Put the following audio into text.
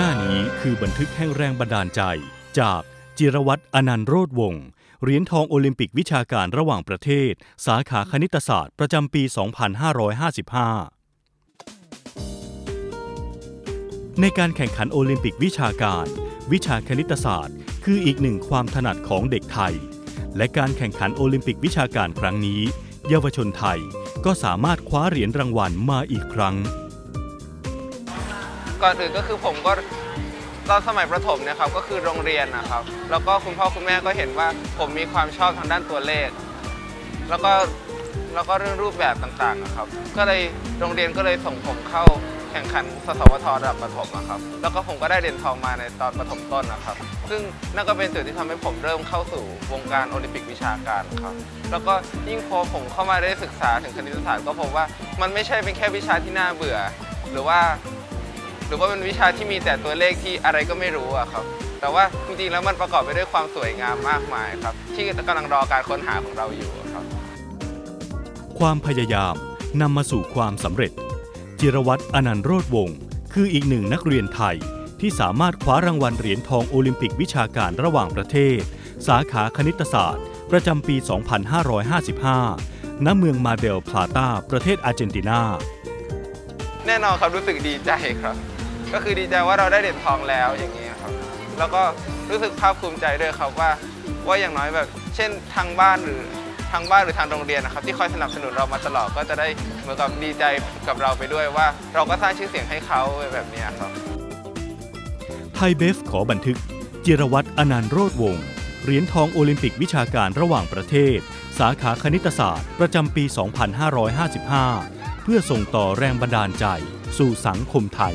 หน้านี้คือบันทึกแห่งแรงบันดาลใจ จากจิรวัตรอนันต์โรธวงศ์เหรียญทองโอลิมปิกวิชาการระหว่างประเทศ สาขาคณิตศาสตร์ประจำปี 2555 ในการแข่งขันโอลิมปิกวิชาการ วิชาคณิตศาสตร์ คืออีกหนึ่งความถนัดของเด็กไทย และการแข่งขันโอลิมปิกวิชาการครั้งนี้ เยาวชนไทยก็สามารถคว้าเหรียญรางวัลมาอีกครั้ง ก่อนอื่นก็คือผมก็ตอนสมัยประถมเนี่ยครับก็คือโรงเรียนนะครับ แล้วก็คุณพ่อคุณแม่ก็เห็นว่าผมมีความชอบทางด้านตัวเลข แล้วก็แล้วก็เรื่องรูปแบบต่างๆนะครับ ก็เลยโรงเรียนก็เลยส่งผมเข้าแข่งขันสสวทระดับประถมนะครับ แล้วก็ผมก็ได้เหรียญทองมาในตอนประถมต้นนะครับ ซึ่งนั่นก็เป็นจุดที่ทำให้ผมเริ่มเข้าสู่วงการโอลิมปิกวิชาการครับ แล้วก็ยิ่งพอผมเข้ามาได้ศึกษาถึงคณิตศาสตร์ก็พบว่ามันไม่ใช่เป็นแค่วิชาที่น่าเบื่อ หรือว่า หรือว่าเป็นวิชาที่มีแต่ตัวเลขที่อะไรก็ไม่รู้อะครับ แต่ว่าจริงๆแล้วมันประกอบไปด้วยความสวยงามมากมายครับ ที่กำลังรอการค้นหาของเราอยู่อะครับ ความพยายามนำมาสู่ความสำเร็จ จิรวัตรอนันต์โรธวงศ์คืออีกหนึ่งนักเรียนไทยที่สามารถคว้ารางวัลเหรียญทองโอลิมปิกวิชาการระหว่างประเทศ สาขาคณิตศาสตร์ ประจำปี 2555 ณ เมืองมาเดลพลาตาประเทศอาร์เจนตินา แน่นอนครับรู้สึกดีใจครับ ก็คือดีใจว่าเราได้เหรียญทองแล้วอย่างนี้ครับ แล้วก็รู้สึกภาคภูมิใจด้วยครับว่าว่าอย่างน้อยแบบ เช่นทางบ้านหรือทางบ้านหรือทางโรงเรียนนะครับที่คอยสนับสนุนเรามาตลอดก็จะได้เหมือนกับดีใจกับเราไปด้วยว่า เราก็สร้างชื่อเสียงให้เขาแบบนี้ครับไทยเบฟขอบันทึก จิรวัตรอนันต์โรธวงศ์เหรียญทองโอลิมปิกวิชาการระหว่างประเทศ สาขาคณิตศาสตร์ ประจำปี 2555 เพื่อส่งต่อแรงบันดาลใจ สู่สังคมไทย